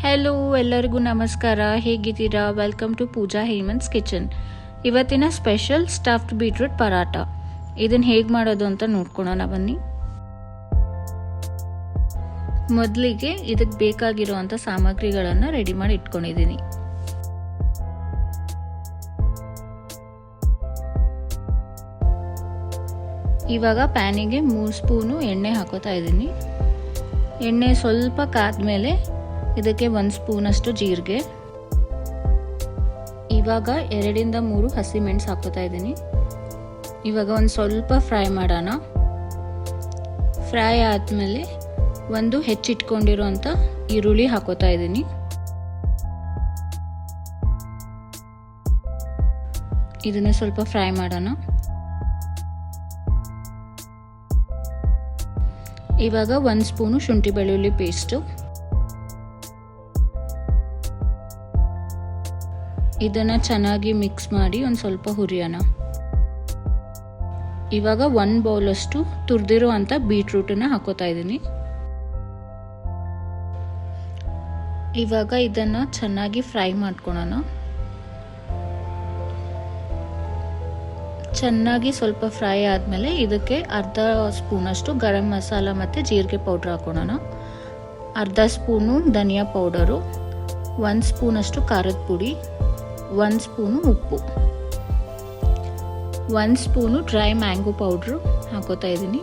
Hello ಎಲ್ಲರಿಗೂ ನಮಸ್ಕಾರ. ಹೇಗಿದ್ದೀರಾ? Welcome to Pooja Hemanth's kitchen ಇವತ್ತಿನ ಸ್ಪೆಷಲ್ ಸ್ಟಫ್ಡ್ ಬೀಟ್ರೂಟ್ ಪರಾಟ ಇದನ್ನು ಹೇಗೆ ಮಾಡೋದು ಅಂತ ನೋಡ್ಕೊಳೋಣ ಬನ್ನಿ. ಮೊದಲಿಗೆ ಇದಕ್ಕೆ ಬೇಕಾಗಿರುವಂಥ ಸಾಮಗ್ರಿಗಳನ್ನು ರೆಡಿ ಮಾಡಿ ಇಟ್ಕೊಂಡಿದ್ದೀನಿ. ಇವಾಗ ಪ್ಯಾನಿಗೆ ಮೂರು ಸ್ಪೂನು ಎಣ್ಣೆ ಹಾಕೋತಾ ಇದ್ದೀನಿ. ಎಣ್ಣೆ ಸ್ವಲ್ಪ ಕಾದ್ಮೇಲೆ ಇದಕ್ಕೆ ಒಂದು ಸ್ಪೂನಷ್ಟು ಜೀರಿಗೆ. ಇವಾಗ ಎರಡಿಂದ ಮೂರು ಹಸಿ ಮೆಣಸು ಹಾಕೋತಾ ಇದ್ದೀನಿ. ಇವಾಗ ಒಂದು ಸ್ವಲ್ಪ ಫ್ರೈ ಮಾಡೋಣ. ಫ್ರೈ ಆದಮೇಲೆ ಒಂದು ಹೆಚ್ಚಿಟ್ಕೊಂಡಿರೋಂಥ ಈರುಳ್ಳಿ ಹಾಕೋತಾ ಇದ್ದೀನಿ. ಇದನ್ನು ಸ್ವಲ್ಪ ಫ್ರೈ ಮಾಡೋಣ. ಇವಾಗ ಒಂದು ಸ್ಪೂನು ಶುಂಠಿ ಬೆಳ್ಳುಳ್ಳಿ ಪೇಸ್ಟು. ಇದನ್ನು ಚೆನ್ನಾಗಿ ಮಿಕ್ಸ್ ಮಾಡಿ ಒಂದು ಸ್ವಲ್ಪ ಹುರಿಯೋಣ. ಇವಾಗ ಒಂದು ಬೌಲಷ್ಟು ತುರಿದಿರೋ ಅಂಥ ಬೀಟ್ರೂಟನ್ನು ಹಾಕೋತಾ ಇದ್ದೀನಿ. ಇವಾಗ ಇದನ್ನು ಚೆನ್ನಾಗಿ ಫ್ರೈ ಮಾಡ್ಕೊಳೋಣ. ಚೆನ್ನಾಗಿ ಸ್ವಲ್ಪ ಫ್ರೈ ಆದಮೇಲೆ ಇದಕ್ಕೆ ಅರ್ಧ ಸ್ಪೂನಷ್ಟು ಗರಂ ಮಸಾಲ ಮತ್ತು ಜೀರಿಗೆ ಪೌಡ್ರ್ ಹಾಕೋಣ ಅರ್ಧ ಸ್ಪೂನು ಧನಿಯಾ ಪೌಡರು ಒಂದು ಸ್ಪೂನಷ್ಟು ಖಾರದ ಪುಡಿ ಒಂದು ಸ್ಪೂನು ಉಪ್ಪು. ಒಂದು ಸ್ಪೂನು ಡ್ರೈ ಮ್ಯಾಂಗೋ ಪೌಡ್ರು ಹಾಕೋತಾ ಇದ್ದೀನಿ.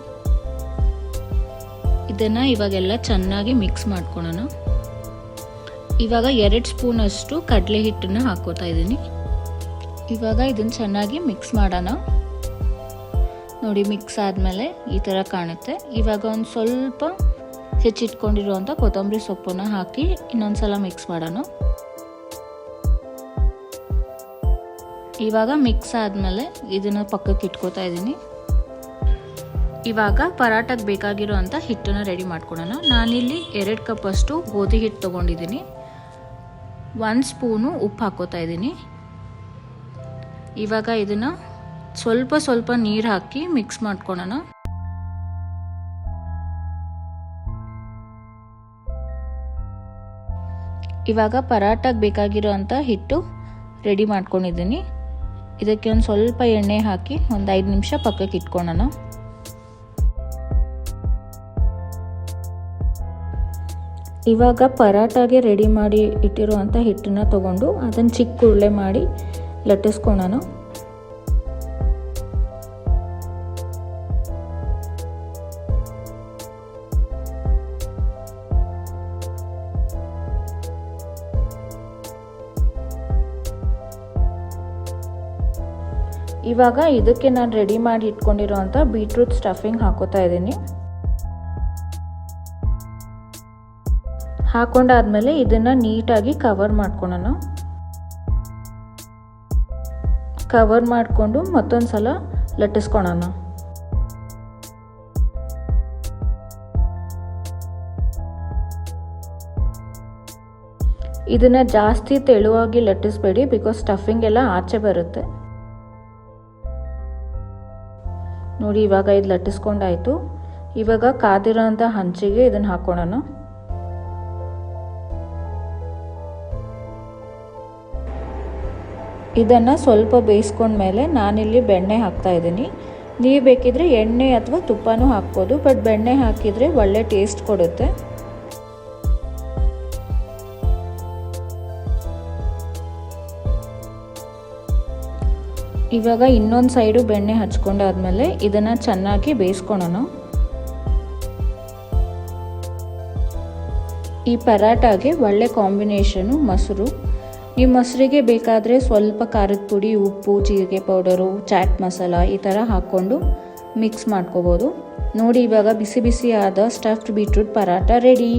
ಇದನ್ನು ಇವಾಗೆಲ್ಲ ಚೆನ್ನಾಗಿ ಮಿಕ್ಸ್ ಮಾಡ್ಕೊಳೋಣ. ಇವಾಗ ಎರಡು ಸ್ಪೂನಷ್ಟು ಕಡಲೆ ಹಿಟ್ಟನ್ನು ಹಾಕೋತಾ ಇದ್ದೀನಿ. ಇವಾಗ ಇದನ್ನು ಚೆನ್ನಾಗಿ ಮಿಕ್ಸ್ ಮಾಡೋಣ. ನೋಡಿ ಮಿಕ್ಸ್ ಆದಮೇಲೆ ಈ ಥರ ಕಾಣುತ್ತೆ. ಇವಾಗ ಒಂದು ಸ್ವಲ್ಪ ಹೆಚ್ಚಿಟ್ಕೊಂಡಿರುವಂಥ ಕೊತ್ತಂಬರಿ ಸೊಪ್ಪನ್ನು ಹಾಕಿ ಇನ್ನೊಂದು ಸಲ ಮಿಕ್ಸ್ ಮಾಡೋಣ. ಇವಾಗ ಮಿಕ್ಸ್ ಆದಮೇಲೆ ಇದನ್ನು ಪಕ್ಕಕ್ಕೆ ಇಟ್ಕೋತಾ ಇದ್ದೀನಿ. ಇವಾಗ ಪರಾಟಕ್ಕೆ ಬೇಕಾಗಿರೋ ಅಂಥ ಹಿಟ್ಟನ್ನು ರೆಡಿ ಮಾಡ್ಕೊಳ್ಳೋಣ ನಾನಿಲ್ಲಿ ಎರಡು ಕಪ್ಪಷ್ಟು ಗೋಧಿ ಹಿಟ್ಟು ತೊಗೊಂಡಿದ್ದೀನಿ. ಒಂದು ಸ್ಪೂನು ಉಪ್ಪು ಹಾಕೋತಾ ಇದ್ದೀನಿ. ಇವಾಗ ಇದನ್ನು ಸ್ವಲ್ಪ ಸ್ವಲ್ಪ ನೀರು ಹಾಕಿ ಮಿಕ್ಸ್ ಮಾಡ್ಕೊಳ್ಳೋಣ ಇವಾಗ ಪರಾಟಕ್ಕೆ ಬೇಕಾಗಿರೋ ಅಂಥ ಹಿಟ್ಟು ರೆಡಿ ಮಾಡ್ಕೊಂಡಿದ್ದೀನಿ. ಇದಕ್ಕೆ ಒಂದು ಸ್ವಲ್ಪ ಎಣ್ಣೆ ಹಾಕಿ ಒಂದು ಐದು ನಿಮಿಷ ಪಕ್ಕಕ್ಕೆ ಇಟ್ಕೊಳ್ಳೋಣ. ಇವಾಗ ಪರಾಟಾಗೆ ರೆಡಿ ಮಾಡಿ ಇಟ್ಟಿರುವಂಥ ಹಿಟ್ಟನ್ನು ತಗೊಂಡು ಅದನ್ನು ಚಿಕ್ಕ ಉರುಳೆ ಮಾಡಿ ಲಟ್ಟಿಸ್ಕೊಳ್ಳೋಣ. ಇವಾಗ ಇದಕ್ಕೆ ನಾನು ರೆಡಿ ಮಾಡಿ ಇಟ್ಕೊಂಡಿರೋಂಥ ಬೀಟ್ರೂಟ್ ಸ್ಟಫಿಂಗ್ ಹಾಕೋತಾ ಇದ್ದೀನಿ. ಹಾಕೊಂಡಾದ್ಮೇಲೆ ಇದನ್ನು ನೀಟಾಗಿ ಕವರ್ ಮಾಡ್ಕೊಳ್ಳೋಣ ಕವರ್ ಮಾಡಿಕೊಂಡು ಮತ್ತೊಂದು ಸಲ ಲಟ್ಟಿಸ್ಕೊಳೋಣ. ಇದನ್ನು ಜಾಸ್ತಿ ತೆಳುವಾಗಿ ಲಟ್ಟಿಸ್ಬೇಡಿ ಬಿಕಾಸ್ ಸ್ಟಫಿಂಗ್ ಎಲ್ಲ ಆಚೆ ಬರುತ್ತೆ. ನೋಡಿ, ಇವಾಗ ಇದು ಲಟ್ಟಿಸ್ಕೊಂಡಾಯಿತು. ಇವಾಗ ಕಾದಿರೋ ಅಂಥ ಹಂಚಿಗೆ ಇದನ್ನು ಹಾಕ್ಕೊಳ್ಳೋಣ ಇದನ್ನು ಸ್ವಲ್ಪ ಬೇಯಿಸ್ಕೊಂಡ್ಮೇಲೆ ನಾನಿಲ್ಲಿ ಬೆಣ್ಣೆ ಹಾಕ್ತಾ ಇದ್ದೀನಿ. ನೀವು ಬೇಕಿದ್ರೆ ಎಣ್ಣೆ ಅಥವಾ ತುಪ್ಪನೂ ಹಾಕ್ಬೋದು, ಬಟ್ ಬೆಣ್ಣೆ ಹಾಕಿದರೆ ಒಳ್ಳೆ ಟೇಸ್ಟ್ ಕೊಡುತ್ತೆ. ಇವಾಗ ಇನ್ನೊಂದು ಸೈಡು ಬೆಣ್ಣೆ ಹಚ್ಕೊಂಡಾದ್ಮೇಲೆ ಇದನ್ನು ಚೆನ್ನಾಗಿ ಬೇಯಿಸ್ಕೊಳೋಣ. ಈ ಪರಾಟಾಗೆ ಒಳ್ಳೆ ಕಾಂಬಿನೇಷನು ಮೊಸರು. ಈ ಮೊಸರಿಗೆ ಬೇಕಾದರೆ ಸ್ವಲ್ಪ ಖಾರದ ಪುಡಿ, ಉಪ್ಪು, ಜೀರಿಗೆ ಪೌಡರು, ಚಾಟ್ ಮಸಾಲ ಈ ಥರ ಹಾಕ್ಕೊಂಡು ಮಿಕ್ಸ್ ಮಾಡ್ಕೋಬೋದು. ನೋಡಿ ಇವಾಗ ಬಿಸಿ ಬಿಸಿಯಾದ ಸ್ಟಫ್ಡ್ ಬೀಟ್ರೂಟ್ ಪರಾಟ ರೆಡಿ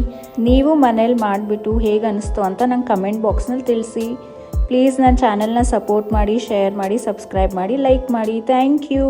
ನೀವು ಮನೇಲಿ ಮಾಡಿಬಿಟ್ಟು ಹೇಗೆ ಅನಿಸ್ತು ಅಂತ ನಂಗೆ ಕಮೆಂಟ್ ಬಾಕ್ಸ್ನಲ್ಲಿ ತಿಳಿಸಿ. ಪ್ಲೀಸ್ ನನ್ನ ಚಾನಲ್ನ ಸಪೋರ್ಟ್ ಮಾಡಿ ಶೇರ್ ಮಾಡಿ ಸಬ್ಸ್ಕ್ರೈಬ್ ಮಾಡಿ ಲೈಕ್ ಮಾಡಿ. Thank you